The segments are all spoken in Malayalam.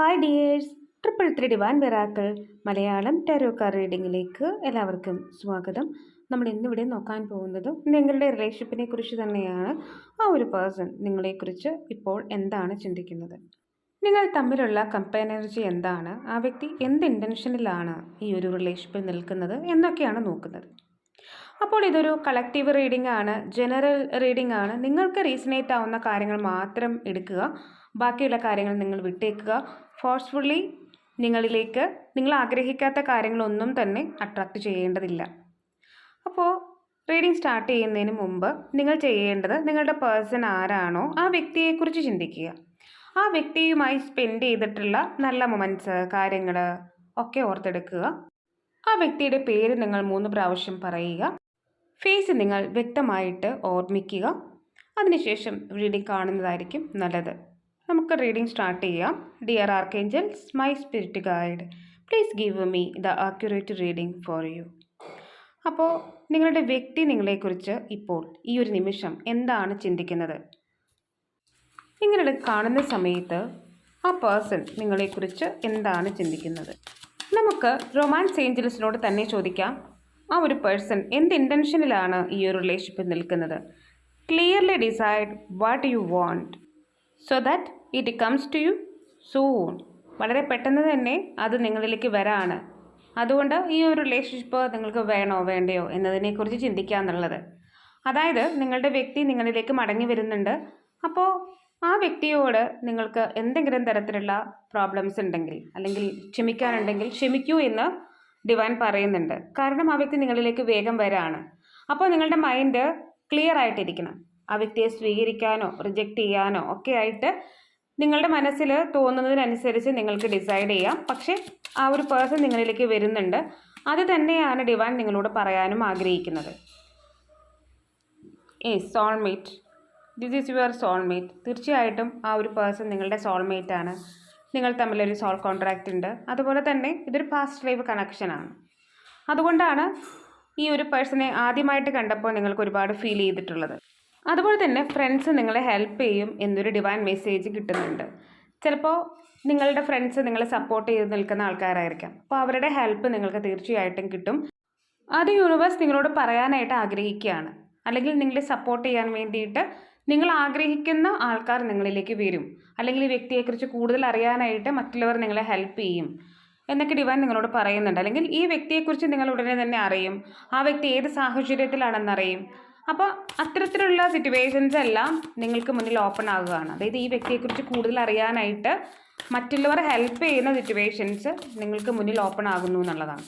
Hi dears triple three divine വെറാക്കൾ Malayalam tarot card റീഡിങ്ങിലേക്ക് എല്ലാവർക്കും സ്വാഗതം. നമ്മൾ ഇന്നിവിടെ നോക്കാൻ പോകുന്നത് നിങ്ങളുടെ റിലേഷൻഷിപ്പിനെ കുറിച്ച് തന്നെയാണ്. ആ ഒരു പേഴ്സൺ നിങ്ങളെക്കുറിച്ച് ഇപ്പോൾ എന്താണ് ചിന്തിക്കുന്നത്? നിങ്ങൾ തമ്മിലുള്ള കമ്പനർജി എന്താണ്? ആ വ്യക്തി എന്ത് ഇന്റൻഷനിലാണ് ഈ ഒരു റിലേഷൻഷിപ്പിൽ നിൽക്കുന്നത് എന്നൊക്കെയാണ് നോക്കുന്നത്. അപ്പോൾ ഇതൊരു കളക്റ്റീവ് റീഡിംഗ് ആണ് ജനറൽ റീഡിംഗ് ആണ്. നിങ്ങൾക്ക് റീസണേറ്റ് ആവുന്ന കാര്യങ്ങൾ മാത്രം എടുക്കുക. ബാക്കിയുള്ള കാര്യങ്ങൾ നിങ്ങൾ വിട്ടേക്കുക. ഫോഴ്സ്ഫുള്ളി നിങ്ങളിലേക്ക് നിങ്ങൾ ആഗ്രഹിക്കാത്ത കാര്യങ്ങളൊന്നും തന്നെ അട്രാക്റ്റ് ചെയ്യേണ്ടതില്ല. അപ്പോൾ റീഡിംഗ് സ്റ്റാർട്ട് ചെയ്യുന്നതിന് മുമ്പ് നിങ്ങൾ ചെയ്യേണ്ടത് നിങ്ങളുടെ പേഴ്സൺ ആരാണോ ആ വ്യക്തിയെക്കുറിച്ച് ചിന്തിക്കുക. ആ വ്യക്തിയുമായി സ്പെൻഡ് ചെയ്തിട്ടുള്ള നല്ല മൊമെന്റ്സ് കാര്യങ്ങൾ ഒക്കെ ഓർത്തെടുക്കുക. ആ വ്യക്തിയുടെ പേര് നിങ്ങൾ മൂന്ന് പ്രാവശ്യം പറയുക. ഫേസ് നിങ്ങൾ വ്യക്തമായിട്ട് ഓർമ്മിക്കുക. അതിനുശേഷം റീഡിംഗ് കാണുന്നതായിരിക്കും നല്ലത്. നമുക്ക് റീഡിംഗ് സ്റ്റാർട്ട് ചെയ്യാം. Dear arch archangels my spirit guide please give me the accurate reading for you അപ്പോൾ നിങ്ങളുടെ വ്യക്തി നിങ്ങളെക്കുറിച്ച് ഇപ്പോൾ ഈ ഒരു നിമിഷം എന്താണ് ചിന്തിക്കുന്നത്? നിങ്ങളുടെ കാണുന്ന സമയത്ത് ആ പേഴ്സൺ നിങ്ങളെക്കുറിച്ച് എന്താണ് ചിന്തിക്കുന്നത്? നമുക്ക് റൊമാൻസ് ഏഞ്ചൽസിനോട് തന്നെ ചോദിക്കാം. ആ ഒരു പേഴ്സൺ എന്ത് ഇന്റൻഷനിലാണ് ഈ ഒരു റിലേഷൻഷിപ്പിൽ നിൽക്കുന്നത്? Clearly decide what you want so that it comes to you soon വളരെ പെട്ടെന്ന് തന്നെ അത് നിങ്ങളിലേക്ക് വരാണ്. അതുകൊണ്ട് ഈ ഒരു റിലേഷൻഷിപ്പ് നിങ്ങൾക്ക് വേണോ വേണ്ടയോ എന്നതിനെക്കുറിച്ച് ചിന്തിക്കുക എന്നുള്ളത്. അതായത് നിങ്ങളുടെ വ്യക്തി നിങ്ങളിലേക്ക് മടങ്ങി വരുന്നുണ്ട്. അപ്പോൾ ആ വ്യക്തിയോട് നിങ്ങൾക്ക് എന്തെങ്കിലും തരത്തിലുള്ള പ്രോബ്ലംസ് ഉണ്ടെങ്കിൽ അല്ലെങ്കിൽ ക്ഷമിക്കാനുണ്ടെങ്കിൽ ക്ഷമിക്കൂ എന്ന് ഡിവൈൻ പറയുന്നുണ്ട്. കാരണം ആ വ്യക്തി നിങ്ങളിലേക്ക് വേഗം വരാണ്. അപ്പോൾ നിങ്ങളുടെ മൈൻഡ് ക്ലിയർ ആയിട്ടിരിക്കണം. ആ വ്യക്തിയെ സ്വീകരിക്കാനോ റിജക്റ്റ് ചെയ്യാനോ ഒക്കെ ആയിട്ട് നിങ്ങളുടെ മനസ്സിൽ തോന്നുന്നതിനനുസരിച്ച് നിങ്ങൾക്ക് ഡിസൈഡ് ചെയ്യാം. പക്ഷേ ആ ഒരു പേഴ്സൺ നിങ്ങളിലേക്ക് വരുന്നുണ്ട്. അത് തന്നെയാണ് ഡിവാൻ നിങ്ങളോട് പറയാനും ആഗ്രഹിക്കുന്നത്. A soulmate this is your soulmate തീർച്ചയായിട്ടും ആ ഒരു പേഴ്സൺ നിങ്ങളുടെ സോൾമേറ്റ് ആണ്. നിങ്ങൾ തമ്മിലൊരു സോൾ കോൺട്രാക്റ്റ് ഉണ്ട്. അതുപോലെ തന്നെ ഇതൊരു പാസ്റ്റ് ലൈവ് കണക്ഷനാണ് അതുകൊണ്ടാണ് ഈ ഒരു പേഴ്സണെ ആദ്യമായിട്ട് കണ്ടപ്പോൾ നിങ്ങൾക്ക് ഒരുപാട് ഫീൽ ചെയ്തിട്ടുള്ളത്. അതുപോലെ തന്നെ ഫ്രണ്ട്സ് നിങ്ങളെ ഹെൽപ്പ് ചെയ്യും എന്നൊരു ഡിവൈൻ മെസ്സേജ് കിട്ടുന്നുണ്ട്. ചിലപ്പോൾ നിങ്ങളുടെ ഫ്രണ്ട്സ് നിങ്ങളെ സപ്പോർട്ട് ചെയ്ത് നിൽക്കുന്ന ആൾക്കാരായിരിക്കാം. അപ്പോൾ അവരുടെ ഹെൽപ്പ് നിങ്ങൾക്ക് തീർച്ചയായിട്ടും കിട്ടും. അത് യൂണിവേഴ്സ് നിങ്ങളോട് പറയാനായിട്ട് ആഗ്രഹിക്കുകയാണ്. അല്ലെങ്കിൽ നിങ്ങളെ സപ്പോർട്ട് ചെയ്യാൻ വേണ്ടിയിട്ട് നിങ്ങൾ ആഗ്രഹിക്കുന്ന ആൾക്കാർ നിങ്ങളിലേക്ക് വരും. അല്ലെങ്കിൽ ഈ വ്യക്തിയെക്കുറിച്ച് കൂടുതൽ അറിയാനായിട്ട് മറ്റുള്ളവർ നിങ്ങളെ ഹെൽപ്പ് ചെയ്യും. എന്നൊക്കെ ഡിവൈൻ നിങ്ങളോട് പറയുന്നുണ്ട്. അല്ലെങ്കിൽ ഈ വ്യക്തിയെക്കുറിച്ച് നിങ്ങൾ ഉടനെ തന്നെ അറിയും. ആ വ്യക്തി ഏത് സാഹചര്യത്തിലാണെന്നറിയും അപ്പോൾ അത്തരത്തിലുള്ള സിറ്റുവേഷൻസ് എല്ലാം നിങ്ങൾക്ക് മുന്നിൽ ഓപ്പൺ ആകുകയാണ്. അതായത് ഈ വ്യക്തിയെക്കുറിച്ച് കൂടുതൽ അറിയാനായിട്ട് മറ്റുള്ളവർ ഹെൽപ്പ് ചെയ്യുന്ന സിറ്റുവേഷൻസ് നിങ്ങൾക്ക് മുന്നിൽ ഓപ്പൺ ആകുന്നു എന്നുള്ളതാണ്.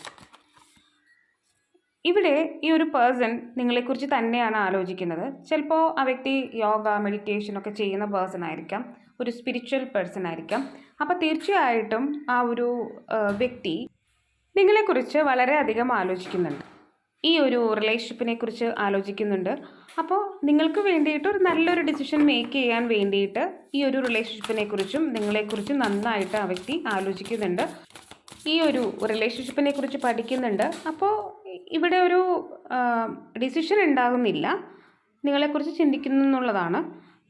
ഇവിടെ ഈ ഒരു പേഴ്സൺ നിങ്ങളെക്കുറിച്ച് തന്നെയാണ് ആലോചിക്കുന്നത്. ചിലപ്പോൾ ആ വ്യക്തി യോഗ മെഡിറ്റേഷൻ ഒക്കെ ചെയ്യുന്ന പേഴ്സൺ ആയിരിക്കാം. ഒരു സ്പിരിച്വൽ പേഴ്സൺ ആയിരിക്കാം. അപ്പോൾ തീർച്ചയായിട്ടും ആ ഒരു വ്യക്തി നിങ്ങളെക്കുറിച്ച് വളരെയധികം ആലോചിക്കുന്നുണ്ട്. ഈ ഒരു റിലേഷൻഷിപ്പിനെ കുറിച്ച് ആലോചിക്കുന്നുണ്ട്. അപ്പോൾ നിങ്ങൾക്ക് വേണ്ടിയിട്ട് ഒരു നല്ലൊരു ഡിസിഷൻ മേക്ക് ചെയ്യാൻ വേണ്ടിയിട്ട് ഈ ഒരു റിലേഷൻഷിപ്പിനെ കുറിച്ചും നിങ്ങളെക്കുറിച്ചും നന്നായിട്ട് ആ വ്യക്തി ആലോചിക്കുന്നുണ്ട്. ഈ ഒരു റിലേഷൻഷിപ്പിനെ കുറിച്ച് പഠിക്കുന്നുണ്ട്. അപ്പോൾ ഇവിടെ ഒരു ഡിസിഷൻ ഉണ്ടാകുന്നില്ല. നിങ്ങളെക്കുറിച്ച് ചിന്തിക്കുന്നു എന്നുള്ളതാണ്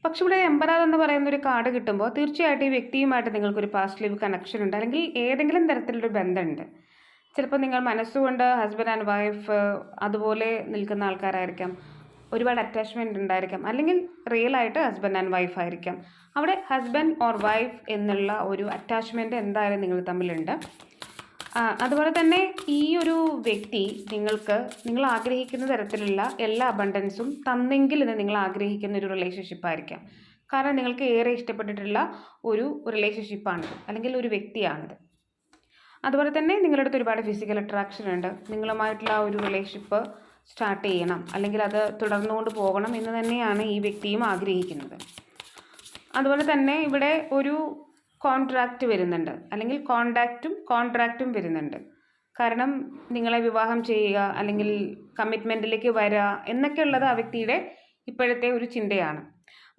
പക്ഷെ ഇവിടെ എമ്പറാർ എന്ന് പറയുന്ന ഒരു കാർഡ് കിട്ടുമ്പോൾ തീർച്ചയായിട്ടും ഈ വ്യക്തിയുമായിട്ട് നിങ്ങൾക്കൊരു പാസ്റ്റ് ലൈവ് കണക്ഷൻ ഉണ്ട്. അല്ലെങ്കിൽ ഏതെങ്കിലും തരത്തിലൊരു ബന്ധമുണ്ട്. ചിലപ്പോൾ നിങ്ങൾ മനസ്സുകൊണ്ട് ഹസ്ബൻഡ് ആൻഡ് വൈഫ് അതുപോലെ നിൽക്കുന്ന ആൾക്കാരായിരിക്കാം. ഒരുപാട് അറ്റാച്ച്മെന്റ് ഉണ്ടായിരിക്കാം. അല്ലെങ്കിൽ റിയൽ ആയിട്ട് ഹസ്ബൻഡ് ആൻഡ് വൈഫ് ആയിരിക്കാം. അവിടെ ഹസ്ബൻഡ് ഓർ വൈഫ് എന്നുള്ള ഒരു അറ്റാച്ച്മെന്റ് എന്തായാലും നിങ്ങൾ തമ്മിലുണ്ട്. അതുപോലെ തന്നെ ഈ ഒരു വ്യക്തി നിങ്ങൾക്ക് നിങ്ങൾ ആഗ്രഹിക്കുന്ന തരത്തിലുള്ള എല്ലാ അബണ്ടൻസും തന്നെങ്കിൽ എന്ന് നിങ്ങൾ ആഗ്രഹിക്കുന്ന ഒരു റിലേഷൻഷിപ്പ് ആയിരിക്കാം. കാരണം നിങ്ങൾക്ക് ഏറെ ഇഷ്ടപ്പെട്ടിട്ടുള്ള ഒരു റിലേഷൻഷിപ്പാണിത് അല്ലെങ്കിൽ ഒരു വ്യക്തിയാണിത്. അതുപോലെ തന്നെ നിങ്ങളുടെ അടുത്ത് ഒരുപാട് ഫിസിക്കൽ അട്രാക്ഷൻ ഉണ്ട്. നിങ്ങളുമായിട്ടുള്ള ഒരു റിലേഷൻഷിപ്പ് സ്റ്റാർട്ട് ചെയ്യണം അല്ലെങ്കിൽ അത് തുടർന്നുകൊണ്ട് പോകണം എന്ന് തന്നെയാണ് ഈ വ്യക്തിയും ആഗ്രഹിക്കുന്നത്. അതുപോലെ തന്നെ ഇവിടെ ഒരു കോൺട്രാക്റ്റ് വരുന്നുണ്ട്. അല്ലെങ്കിൽ കോണ്ടാക്റ്റും കോൺട്രാക്റ്റും വരുന്നുണ്ട്. കാരണം നിങ്ങളെ വിവാഹം ചെയ്യുക അല്ലെങ്കിൽ കമ്മിറ്റ്മെന്റിലേക്ക് വരിക എന്നൊക്കെയുള്ളത് ആ വ്യക്തിയുടെ ഇപ്പോഴത്തെ ഒരു ചിന്തയാണ്.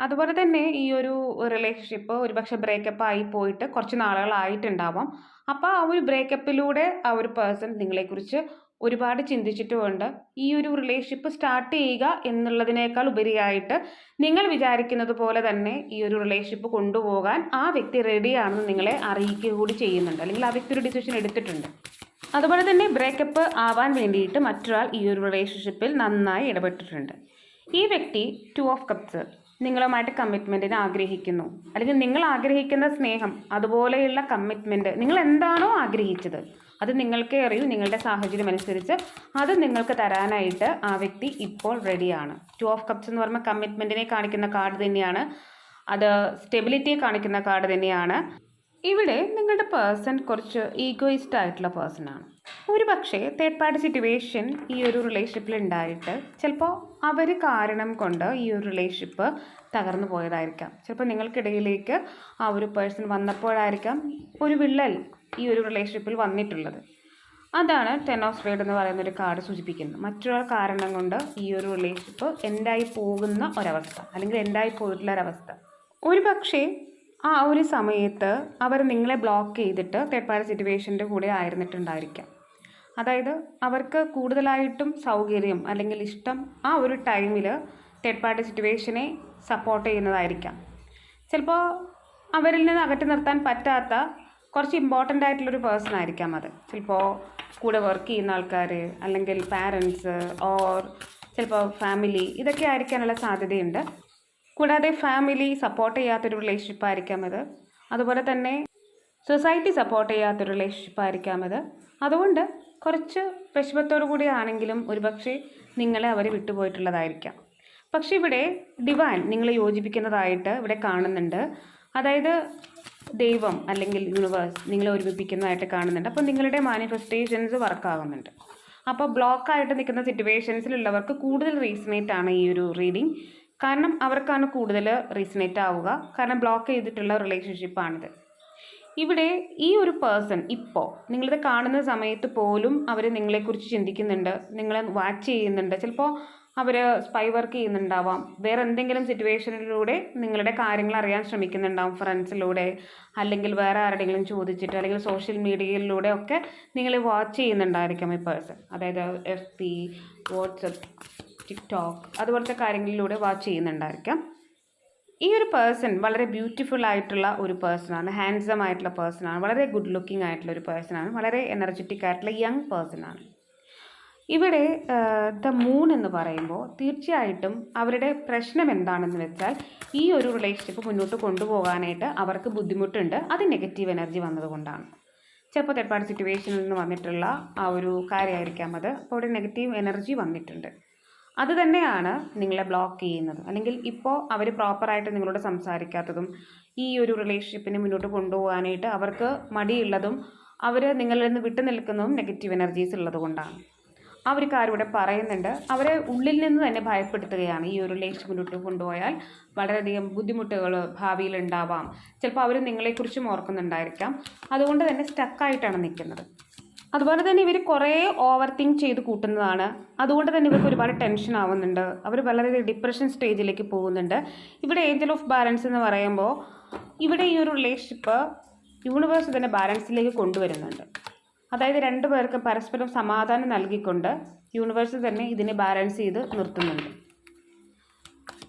അതുപോലെ തന്നെ ഈ ഒരു റിലേഷൻഷിപ്പ് ഒരുപക്ഷെ ബ്രേക്കപ്പ് ആയി പോയിട്ട് കുറച്ച് നാളുകളായിട്ടുണ്ടാവാം. അപ്പോൾ ആ ഒരു ബ്രേക്കപ്പിലൂടെ ആ ഒരു പേഴ്സൺ നിങ്ങളെക്കുറിച്ച് ഒരുപാട് ചിന്തിച്ചിട്ടുമുണ്ട്. ഈ ഒരു റിലേഷൻഷിപ്പ് സ്റ്റാർട്ട് ചെയ്യുക എന്നുള്ളതിനേക്കാൾ ഉപരിയായിട്ട് നിങ്ങൾ വിചാരിക്കുന്നത് പോലെ തന്നെ ഈ ഒരു റിലേഷൻഷിപ്പ് കൊണ്ടുപോകാൻ ആ വ്യക്തി റെഡിയാണെന്ന് നിങ്ങളെ അറിയിക്കുക കൂടി ചെയ്യുന്നുണ്ട്. അല്ലെങ്കിൽ ആ വ്യക്തി ഒരു ഡിസിഷൻ എടുത്തിട്ടുണ്ട്. അതുപോലെ തന്നെ ബ്രേക്കപ്പ് ആവാൻ വേണ്ടിയിട്ട് മറ്റൊരാൾ ഈ ഒരു റിലേഷൻഷിപ്പിൽ നന്നായി ഇടപെട്ടിട്ടുണ്ട്. ഈ വ്യക്തി ടു ഓഫ് കപ്സ് നിങ്ങളുമായിട്ട് കമ്മിറ്റ്മെന്റിന് ആഗ്രഹിക്കുന്നു. അല്ലെങ്കിൽ നിങ്ങൾ ആഗ്രഹിക്കുന്ന സ്നേഹം അതുപോലെയുള്ള കമ്മിറ്റ്മെന്റ് നിങ്ങൾ എന്താണോ ആഗ്രഹിച്ചത് അത് നിങ്ങൾക്കേ അറിയൂ നിങ്ങളുടെ സാഹചര്യം അനുസരിച്ച് അത് നിങ്ങൾക്ക് തരാനായിട്ട് ആ വ്യക്തി ഇപ്പോൾ റെഡിയാണ് ടു ഓഫ് കപ്സ് എന്ന് പറയുമ്പോൾ കമ്മിറ്റ്മെന്റിനെ കാണിക്കുന്ന കാർഡ് തന്നെയാണ്. അത് സ്റ്റെബിലിറ്റിയെ കാണിക്കുന്ന കാർഡ് തന്നെയാണ്. ഇവിടെ നിങ്ങളുടെ പേഴ്സൺ കുറച്ച് ഈഗോയിസ്റ്റ് ആയിട്ടുള്ള പേഴ്സണാണ് ഒരു പക്ഷേ തേർഡ് പാർട്ടി സിറ്റുവേഷൻ ഈ ഒരു റിലേഷൻഷിപ്പിൽ ഉണ്ടായിട്ട് ചിലപ്പോൾ അവർ കാരണം കൊണ്ട് ഈ ഒരു റിലേഷൻഷിപ്പ് തകർന്നു പോയതായിരിക്കാം. ചിലപ്പോൾ നിങ്ങൾക്കിടയിലേക്ക് ആ ഒരു പേഴ്സൺ വന്നപ്പോഴായിരിക്കാം ഒരു വിള്ളൽ ഈ ഒരു റിലേഷൻഷിപ്പിൽ വന്നിട്ടുള്ളത്. അതാണ് ടെൻ ഓഫ് സ്പേഡ് എന്ന് പറയുന്ന ഒരു കാർഡ് സൂചിപ്പിക്കുന്നത്. മറ്റൊരാൾ കാരണം കൊണ്ട് ഈ ഒരു റിലേഷൻഷിപ്പ് എൻഡായി പോകുന്ന ഒരവസ്ഥ അല്ലെങ്കിൽ എൻഡായി പോയിട്ടുള്ള ഒരവസ്ഥ. ഒരു പക്ഷേ ആ ഒരു സമയത്ത് അവർ നിങ്ങളെ ബ്ലോക്ക് ചെയ്തിട്ട് തേർഡ് പാർട്ടി സിറ്റുവേഷന്റെ കൂടെ ആയിരുന്നിട്ടുണ്ടായിരിക്കാം. അതായത് അവർക്ക് കൂടുതലായിട്ടും സൗകര്യം അല്ലെങ്കിൽ ഇഷ്ടം ആ ഒരു ടൈമിൽ തേർഡ് പാർട്ടി സിറ്റുവേഷനെ സപ്പോർട്ട് ചെയ്യുന്നതായിരിക്കാം. ചിലപ്പോൾ അവരിൽ നിന്ന് അകറ്റി നിർത്താൻ പറ്റാത്ത കുറച്ച് ഇമ്പോർട്ടന്റ് ആയിട്ടുള്ളൊരു പേഴ്സൺ ആയിരിക്കാം അത്. ചിലപ്പോൾ കൂടെ വർക്ക് ചെയ്യുന്ന ആൾക്കാർ അല്ലെങ്കിൽ പാരൻസ് ഓർ ചിലപ്പോൾ ഫാമിലി ഇതൊക്കെ ആയിരിക്കാനുള്ള സാധ്യതയുണ്ട്. കൂടാതെ ഫാമിലി സപ്പോർട്ട് ചെയ്യാത്തൊരു റിലേഷൻഷിപ്പ് ആയിരിക്കാം ഇത് അതുപോലെ തന്നെ സൊസൈറ്റി സപ്പോർട്ട് ചെയ്യാത്തൊരു റിലേഷൻഷിപ്പ് ആയിരിക്കാം ഇത് അതുകൊണ്ട് കുറച്ച് വിഷമത്തോടു കൂടി ആണെങ്കിലും ഒരുപക്ഷെ നിങ്ങളെ അവർ വിട്ടുപോയിട്ടുള്ളതായിരിക്കാം. പക്ഷേ ഇവിടെ ഡിവൈൻ നിങ്ങളെ യോജിപ്പിക്കുന്നതായിട്ട് ഇവിടെ കാണുന്നുണ്ട്. അതായത് ദൈവം അല്ലെങ്കിൽ യൂണിവേഴ്സ് നിങ്ങളെ ഒരുമിപ്പിക്കുന്നതായിട്ട് കാണുന്നുണ്ട്. അപ്പോൾ നിങ്ങളുടെ മാനിഫെസ്റ്റേഷൻസ് വർക്കാകുന്നുണ്ട് അപ്പോൾ ബ്ലോക്കായിട്ട് നിൽക്കുന്ന സിറ്റുവേഷൻസിലുള്ളവർക്ക് കൂടുതൽ റീസണേറ്റ് ആണ് ഈ ഒരു റീഡിംഗ് കാരണം അവർക്കാണ് കൂടുതൽ റീസണേറ്റ് ആവുക. കാരണം ബ്ലോക്ക് ചെയ്തിട്ടുള്ള റിലേഷൻഷിപ്പാണിത് ഇവിടെ ഈ ഒരു പേഴ്സൺ ഇപ്പോൾ നിങ്ങളിത് കാണുന്ന സമയത്ത് പോലും അവർ നിങ്ങളെക്കുറിച്ച് ചിന്തിക്കുന്നുണ്ട്. നിങ്ങളെ വാച്ച് ചെയ്യുന്നുണ്ട്. ചിലപ്പോൾ അവർ സ്പൈ വർക്ക് ചെയ്യുന്നുണ്ടാവാം. വേറെ എന്തെങ്കിലും സിറ്റുവേഷനിലൂടെ നിങ്ങളുടെ കാര്യങ്ങൾ അറിയാൻ ശ്രമിക്കുന്നുണ്ടാവും ഫ്രണ്ട്സിലൂടെ അല്ലെങ്കിൽ വേറെ ആരുടെയെങ്കിലും ചോദിച്ചിട്ട് അല്ലെങ്കിൽ സോഷ്യൽ മീഡിയയിലൂടെ ഒക്കെ നിങ്ങൾ വാച്ച് ചെയ്യുന്നുണ്ടായിരിക്കാം ഈ പേഴ്സൺ അതായത് എഫ് പി വാട്സപ്പ് ടിക്ടോക്ക് അതുപോലത്തെ കാര്യങ്ങളിലൂടെ വാച്ച് ചെയ്യുന്നുണ്ടായിരിക്കാം. ഈ ഒരു പേഴ്സൺ വളരെ ബ്യൂട്ടിഫുൾ ആയിട്ടുള്ള ഒരു പേഴ്സണാണ് ഹാൻഡ്സം ആയിട്ടുള്ള പേഴ്സണാണ് വളരെ ഗുഡ് ലുക്കിംഗ് ആയിട്ടുള്ള ഒരു പേഴ്സണാണ് വളരെ എനർജറ്റിക് ആയിട്ടുള്ള യങ് പേഴ്സണാണ് ഇവിടെ ദ മൂൺ എന്ന് പറയുമ്പോൾ തീർച്ചയായിട്ടും അവരുടെ പ്രശ്നം എന്താണെന്ന് വെച്ചാൽ ഈ ഒരു റിലേഷൻഷിപ്പ് മുന്നോട്ട് കൊണ്ടുപോകാനായിട്ട് അവർക്ക് ബുദ്ധിമുട്ടുണ്ട്. അത് നെഗറ്റീവ് എനർജി വന്നതുകൊണ്ടാണ്. ചിലപ്പോൾ തേർഡ് പാർട്ടി സിറ്റുവേഷനിൽ നിന്ന് വന്നിട്ടുള്ള ആ ഒരു കാര്യമായിരിക്കാം അത്. അപ്പോൾ അവിടെ നെഗറ്റീവ് എനർജി വന്നിട്ടുണ്ട്. അത് തന്നെയാണ് നിങ്ങളെ ബ്ലോക്ക് ചെയ്യുന്നത്. അല്ലെങ്കിൽ ഇപ്പോൾ അവർ പ്രോപ്പറായിട്ട് നിങ്ങളോട് സംസാരിക്കാത്തതും ഈ ഒരു റിലേഷൻഷിപ്പിനെ മുന്നോട്ട് കൊണ്ടുപോകാനായിട്ട് അവർക്ക് മടിയുള്ളതും അവർ നിങ്ങളിൽ നിന്ന് വിട്ടു നിൽക്കുന്നതും നെഗറ്റീവ് എനർജീസ് ഉള്ളത് കൊണ്ടാണ് ആ ഇവിടെ പറയുന്നുണ്ട്. അവരെ ഉള്ളിൽ നിന്ന് തന്നെ ഭയപ്പെടുത്തുകയാണ് ഈ ഒരു ലേശം മുന്നോട്ട് കൊണ്ടുപോയാൽ. വളരെയധികം ബുദ്ധിമുട്ടുകൾ ഭാവിയിൽ ഉണ്ടാവാം. ചിലപ്പോൾ അവർ നിങ്ങളെക്കുറിച്ചും ഓർക്കുന്നുണ്ടായിരിക്കാം. അതുകൊണ്ട് തന്നെ സ്റ്റക്കായിട്ടാണ് നിൽക്കുന്നത്. അതുപോലെ തന്നെ ഇവർ കുറേ ഓവർ തിങ്ക് ചെയ്ത് കൂട്ടുന്നതാണ്. അതുകൊണ്ട് തന്നെ ഇവർക്ക് ഒരുപാട് ടെൻഷൻ ആവുന്നുണ്ട്. അവർ വളരെ ഡിപ്രഷൻ സ്റ്റേജിലേക്ക് പോകുന്നുണ്ട്. ഇവിടെ ഏഞ്ചൽ ഓഫ് ബാലൻസ് എന്ന് പറയുമ്പോൾ ഇവിടെ ഈ ഒരു റിലേഷൻഷിപ്പ് യൂണിവേഴ്സ് തന്നെ ബാലൻസിലേക്ക് കൊണ്ടുവരുന്നുണ്ട്. അതായത് രണ്ടു പേർക്കും പരസ്പരം സമാധാനം നൽകിക്കൊണ്ട് യൂണിവേഴ്സ് തന്നെ ഇതിനെ ബാലൻസ് ചെയ്ത് നിർത്തുന്നുണ്ട്.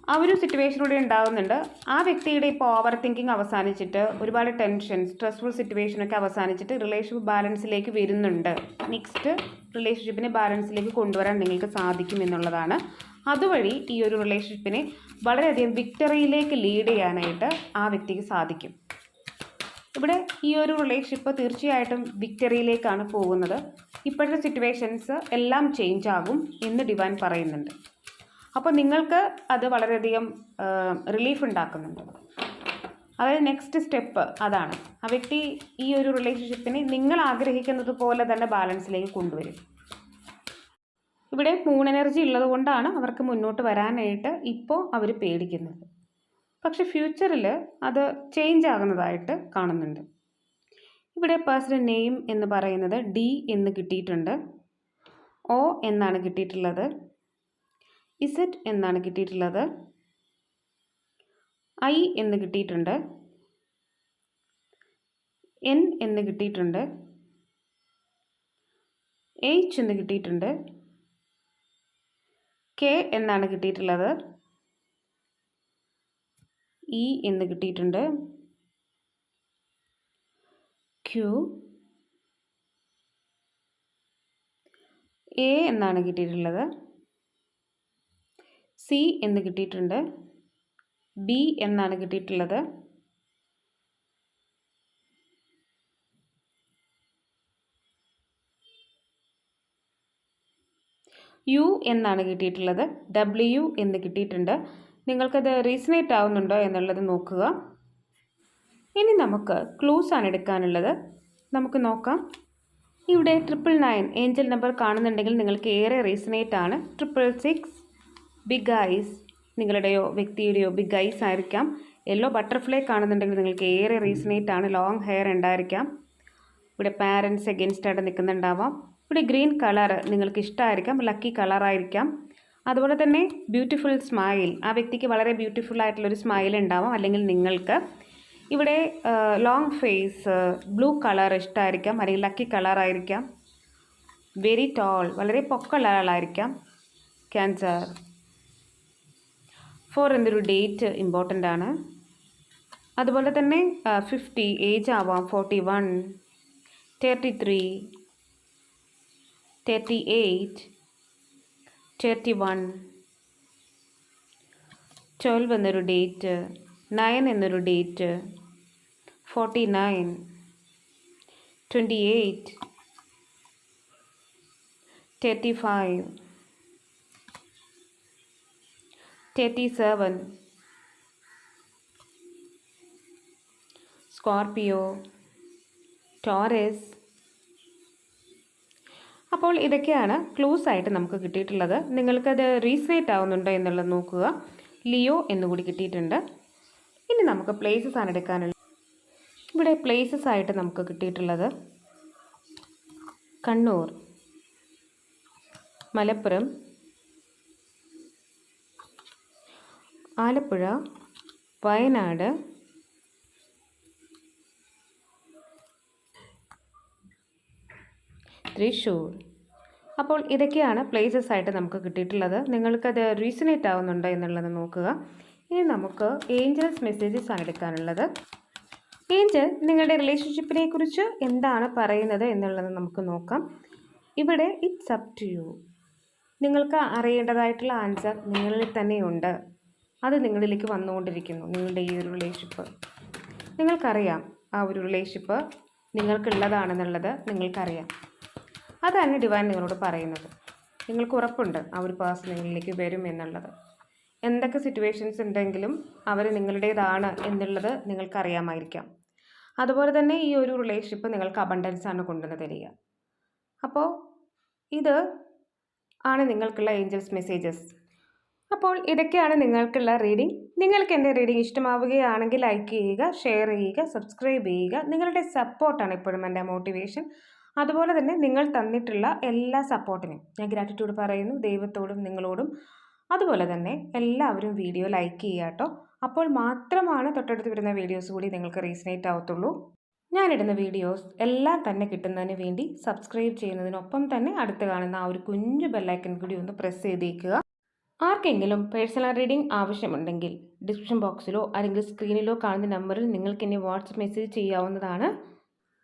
ആ ഒരു സിറ്റുവേഷനിലൂടെ ഉണ്ടാകുന്നുണ്ട് ആ വ്യക്തിയുടെ ഇപ്പോൾ ഓവർ തിങ്കിങ് അവസാനിച്ചിട്ട് ഒരുപാട് ടെൻഷൻ സ്ട്രെസ്ഫുൾ സിറ്റുവേഷനൊക്കെ അവസാനിച്ചിട്ട് റിലേഷൻഷിപ്പ് ബാലൻസിലേക്ക് വരുന്നുണ്ട്. നെക്സ്റ്റ് റിലേഷൻഷിപ്പിനെ ബാലൻസിലേക്ക് കൊണ്ടുവരാൻ നിങ്ങൾക്ക് സാധിക്കും എന്നുള്ളതാണ്. അതുവഴി ഈ ഒരു റിലേഷൻഷിപ്പിനെ വളരെയധികം വിക്ടറിയിലേക്ക് ലീഡ് ചെയ്യാനായിട്ട് ആ വ്യക്തിക്ക് സാധിക്കും. ഇവിടെ ഈ ഒരു റിലേഷൻഷിപ്പ് തീർച്ചയായിട്ടും വിക്ടറിയിലേക്കാണ് പോകുന്നത്. ഇപ്പോഴത്തെ സിറ്റുവേഷൻസ് എല്ലാം ചേഞ്ച് ആകും എന്ന് ഡിവൈൻ പറയുന്നുണ്ട്. അപ്പോൾ നിങ്ങൾക്ക് അത് വളരെയധികം റിലീഫ് ഉണ്ടാക്കുന്നുണ്ട്. അതായത് നെക്സ്റ്റ് സ്റ്റെപ്പ് അതാണ്. ആ വ്യക്തി ഈ ഒരു റിലേഷൻഷിപ്പിനെ നിങ്ങൾ ആഗ്രഹിക്കുന്നത് പോലെ തന്നെ ബാലൻസിലേക്ക് കൊണ്ടുവരും. ഇവിടെ മൂൺ എനർജി ഉള്ളതുകൊണ്ടാണ് അവർക്ക് മുന്നോട്ട് വരാനായിട്ട് ഇപ്പോൾ അവർ പേടിക്കുന്നത്. പക്ഷെ ഫ്യൂച്ചറിൽ അത് ചേഞ്ച് ആകുന്നതായിട്ട് കാണുന്നുണ്ട്. ഇവിടെ പേഴ്സൺ നെയിം എന്ന് പറയുന്നത് ഡി എന്ന് കിട്ടിയിട്ടുണ്ട്. ഒ എന്നാണ് കിട്ടിയിട്ടുള്ളത്. ഇസറ്റ് എന്നാണ് കിട്ടിയിട്ടുള്ളത്. ഐ എന്ന് കിട്ടിയിട്ടുണ്ട്. എൻ എന്ന് കിട്ടിയിട്ടുണ്ട്. എച്ച് എന്ന് കിട്ടിയിട്ടുണ്ട്. കെ എന്നാണ് കിട്ടിയിട്ടുള്ളത്. ഇ എന്ന് കിട്ടിയിട്ടുണ്ട്. ക്യു എ എന്നാണ് കിട്ടിയിട്ടുള്ളത്. സി എന്ന് കിട്ടിയിട്ടുണ്ട്. ബി എന്നാണ് കിട്ടിയിട്ടുള്ളത്. യു എന്നാണ് കിട്ടിയിട്ടുള്ളത്. ഡബ്ല്യു എന്ന് കിട്ടിയിട്ടുണ്ട്. നിങ്ങൾക്കത് റീസണേറ്റ് ആവുന്നുണ്ടോ എന്നുള്ളത് നോക്കുക. ഇനി നമുക്ക് ക്ലൂസ് ആണ് എടുക്കാനുള്ളത്. നമുക്ക് നോക്കാം. ഇവിടെ ട്രിപ്പിൾ നയൻ ഏഞ്ചൽ നമ്പർ കാണുന്നുണ്ടെങ്കിൽ നിങ്ങൾക്ക് ഏറെ റീസണേറ്റ് ആണ്. ട്രിപ്പിൾ സിക്സ് ബിഗ് ഐസ് നിങ്ങളുടെയോ വ്യക്തിയുടെയോ ബിഗ് ഐസ് ആയിരിക്കാം. യെല്ലോ ബട്ടർഫ്ലൈ കാണുന്നുണ്ടെങ്കിൽ നിങ്ങൾക്ക് ഏറെ റീസണേറ്റ് ആണ്. ലോങ് ഹെയർ ഉണ്ടായിരിക്കാം. ഇവിടെ പാരൻസ് എഗൻസ്റ്റ് ആയിട്ട് നിൽക്കുന്നുണ്ടാവാം. ഇവിടെ ഗ്രീൻ കളർ നിങ്ങൾക്ക് ഇഷ്ടമായിരിക്കാം ലക്കി കളറായിരിക്കാം അതുപോലെ തന്നെ ബ്യൂട്ടിഫുൾ സ്മൈൽ ആ വ്യക്തിക്ക് വളരെ ബ്യൂട്ടിഫുൾ ആയിട്ടുള്ളൊരു സ്മൈൽ ഉണ്ടാവും. അല്ലെങ്കിൽ നിങ്ങൾക്ക് ഇവിടെ ലോങ് ഫേസ് ബ്ലൂ കളർ ഇഷ്ടമായിരിക്കാം അല്ലെങ്കിൽ ലക്കി കളർ ആയിരിക്കാം. വെരി ടോൾ വളരെ പൊക്കമുള്ള ആളായിരിക്കാം. ക്യാൻസർ ഫോർ എന്നൊരു ഡേറ്റ് ഇമ്പോർട്ടന്റ് ആണ്. അതുപോലെ തന്നെ ഫിഫ്റ്റി ഏജ് ആവാം. Forty one thirty three thirty eight thirty one twelve എന്നൊരു ഡേറ്റ് നയൻ എന്നൊരു date forty nine twenty eight thirty five thirty seven Scorpio Taurus അപ്പോൾ ഇതൊക്കെയാണ് ക്ലൂസ് ആയിട്ട് നമുക്ക് കിട്ടിയിട്ടുള്ളത്. നിങ്ങൾക്കത് റീസേറ്റ് ആവുന്നുണ്ടോ എന്നുള്ളത് നോക്കുക. ലിയോ എന്നുകൂടി കിട്ടിയിട്ടുണ്ട്. ഇനി നമുക്ക് പ്ലേസസ് ആണ് എടുക്കാനുള്ളത്. ഇവിടെ പ്ലേസസ് ആയിട്ട് നമുക്ക് കിട്ടിയിട്ടുള്ളത് കണ്ണൂർ മലപ്പുറം ആലപ്പുഴ വയനാട് തൃശ്ശൂർ അപ്പോൾ ഇതൊക്കെയാണ് പ്ലേസസ് ആയിട്ട് നമുക്ക് കിട്ടിയിട്ടുള്ളത്. നിങ്ങൾക്കത് റീസണേറ്റ് ആവുന്നുണ്ടോ എന്നുള്ളത് നോക്കുക. ഇനി നമുക്ക് ഏഞ്ചൽസ് മെസ്സേജസ് ആണ് എടുക്കാനുള്ളത്. ഏഞ്ചൽ നിങ്ങളുടെ റിലേഷൻഷിപ്പിനെ കുറിച്ച് എന്താണ് പറയുന്നത് എന്നുള്ളത് നമുക്ക് നോക്കാം. ഇവിടെ ഇറ്റ്സ് അപ് ടു യു നിങ്ങൾക്ക് അറിയേണ്ടതായിട്ടുള്ള ആൻസർ നിങ്ങളിൽ തന്നെയുണ്ട്. അത് നിങ്ങളിലേക്ക് വന്നുകൊണ്ടിരിക്കുന്നു നിങ്ങളുടെ ഈ ഒരു റിലേഷൻഷിപ്പ് നിങ്ങൾക്കറിയാം ആ ഒരു റിലേഷൻഷിപ്പ് നിങ്ങൾക്കുള്ളതാണെന്നുള്ളത് നിങ്ങൾക്കറിയാം. അതാണ് ഡിവൈൻ നിങ്ങളോട് പറയുന്നത്. നിങ്ങൾക്ക് ഉറപ്പുണ്ട് ആ ഒരു പേഴ്സൺ നിങ്ങളിലേക്ക് വരും എന്നുള്ളത്. എന്തൊക്കെ സിറ്റുവേഷൻസ് ഉണ്ടെങ്കിലും അവർ നിങ്ങളുടേതാണ് എന്നുള്ളത് നിങ്ങൾക്കറിയാമായിരിക്കാം. അതുപോലെ തന്നെ ഈ ഒരു റിലേഷൻഷിപ്പ് നിങ്ങൾക്ക് അബണ്ടൻസ് ആണ് കൊണ്ടുവന്ന് തരിക. അപ്പോൾ ഇത് ആണ് നിങ്ങൾക്കുള്ള ഏഞ്ചൽസ് മെസ്സേജസ് അപ്പോൾ ഇതൊക്കെയാണ് നിങ്ങൾക്കുള്ള റീഡിംഗ് നിങ്ങൾക്ക് എന്റെ റീഡിംഗ് ഇഷ്ടമാവുകയാണെങ്കിൽ ലൈക്ക് ചെയ്യുക ഷെയർ ചെയ്യുക സബ്സ്ക്രൈബ് ചെയ്യുക. നിങ്ങളുടെ സപ്പോർട്ടാണ് എപ്പോഴും എന്റെ മോട്ടിവേഷൻ അതുപോലെ തന്നെ നിങ്ങൾ തന്നിട്ടുള്ള എല്ലാ സപ്പോർട്ടിനും ഞാൻ ഗ്രാറ്റിറ്റ്യൂഡ് പറയുന്നു ദൈവത്തോടും നിങ്ങളോടും. അതുപോലെ തന്നെ എല്ലാവരും വീഡിയോ ലൈക്ക് ചെയ്യുക കേട്ടോ. അപ്പോൾ മാത്രമാണ് തൊട്ടടുത്ത് വരുന്ന വീഡിയോസ് കൂടി നിങ്ങൾക്ക് റീസണേറ്റ് ആവത്തുള്ളൂ. ഞാനിടുന്ന വീഡിയോസ് എല്ലാം തന്നെ കിട്ടുന്നതിന് വേണ്ടി സബ്സ്ക്രൈബ് ചെയ്യുന്നതിനൊപ്പം തന്നെ അടുത്ത് കാണുന്ന ആ ഒരു കുഞ്ഞു ബെല്ലൈക്കൻ കൂടി ഒന്ന് പ്രസ് ചെയ്തേക്കുക. ആർക്കെങ്കിലും പേഴ്സണൽ റീഡിംഗ് ആവശ്യമുണ്ടെങ്കിൽ ഡിസ്ക്രിപ്ഷൻ ബോക്സിലോ അല്ലെങ്കിൽ സ്ക്രീനിലോ കാണുന്ന നമ്പറിൽ നിങ്ങൾക്ക് എന്നെ വാട്സപ്പ് മെസ്സേജ് ചെയ്യാവുന്നതാണ്.